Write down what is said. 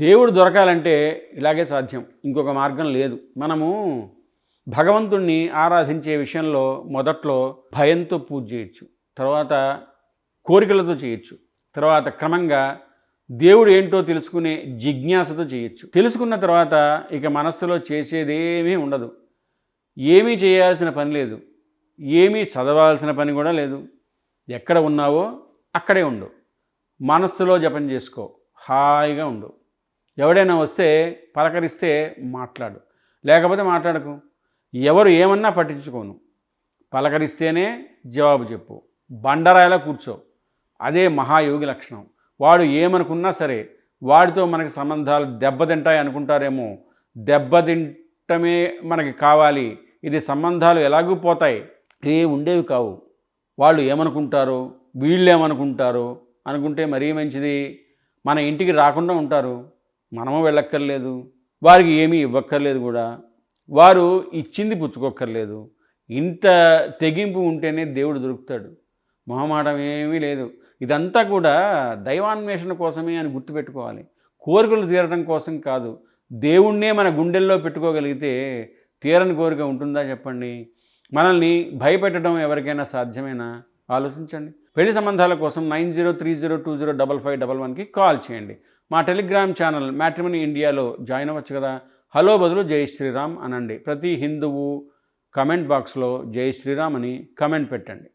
దేవుడు దొరకాలంటే ఇలాగే సాధ్యం. ఇంకొక మార్గం లేదు. మనము భగవంతుణ్ణి ఆరాధించే విషయంలో మొదట్లో భయంతో పూజ చేయొచ్చు. తర్వాత కోరికలతో చేయొచ్చు. తర్వాత క్రమంగా దేవుడు ఏంటో తెలుసుకునే జిజ్ఞాసతో చేయొచ్చు. తెలుసుకున్న తర్వాత ఇక మనస్సులో చేసేదేమీ ఉండదు. ఏమీ చేయాల్సిన పని లేదు. ఏమీ చదవాల్సిన పని కూడా లేదు. ఎక్కడ ఉన్నావో అక్కడే ఉండు. మనస్సులో జపం చేసుకో. హాయిగా ఉండు. ఎవడైనా వస్తే పలకరిస్తే మాట్లాడు. లేకపోతే మాట్లాడకు. ఎవరు ఏమన్నా పట్టించుకోను. పలకరిస్తేనే జవాబు చెప్పు. బండరాయిలా కూర్చో. అదే మహాయోగి లక్షణం. వాడు ఏమనుకున్నా సరే వాడితో మనకి సంబంధాలు దెబ్బతింటాయి అనుకుంటారేమో. దెబ్బతింటమే మనకి కావాలి. ఇది సంబంధాలు ఎలాగూ పోతాయి. ఏ ఉండేవి కావు. వాళ్ళు ఏమనుకుంటారు? వీళ్ళు ఏమనుకుంటారు అనుకుంటే మరీ మంచిది. మన ఇంటికి రాకుండా ఉంటారు. మనము వెళ్ళక్కర్లేదు వారికి ఏమీ ఇవ్వక్కర్లేదు కూడా. వారు ఇచ్చింది పుచ్చుకోక్కర్లేదు. ఇంత తెగింపు ఉంటేనే దేవుడు దొరుకుతాడు. మొహమాటం ఏమీ లేదు. ఇదంతా కూడా దైవాన్వేషణ కోసమే అని గుర్తుపెట్టుకోవాలి. కోరికలు తీరడం కోసం కాదు. దేవుణ్ణే మన గుండెల్లో పెట్టుకోగలిగితే తీరని కోరిక ఉంటుందా చెప్పండి? మనల్ని భయపెట్టడం ఎవరికైనా సాధ్యమేనా? ఆలోచించండి. పెళ్ళి సంబంధాల కోసం nine zero three zero two zero double five double వన్కి కాల్ చేయండి. మా టెలిగ్రామ్ ఛానల్ మ్యాట్రిమనీ ఇండియాలో జాయిన్ అవ్వచ్చు కదా. హలో బదులు జై శ్రీరామ్ అనండి. ప్రతి హిందువు కమెంట్ బాక్స్లో జై శ్రీరామ్ అని కమెంట్ పెట్టండి.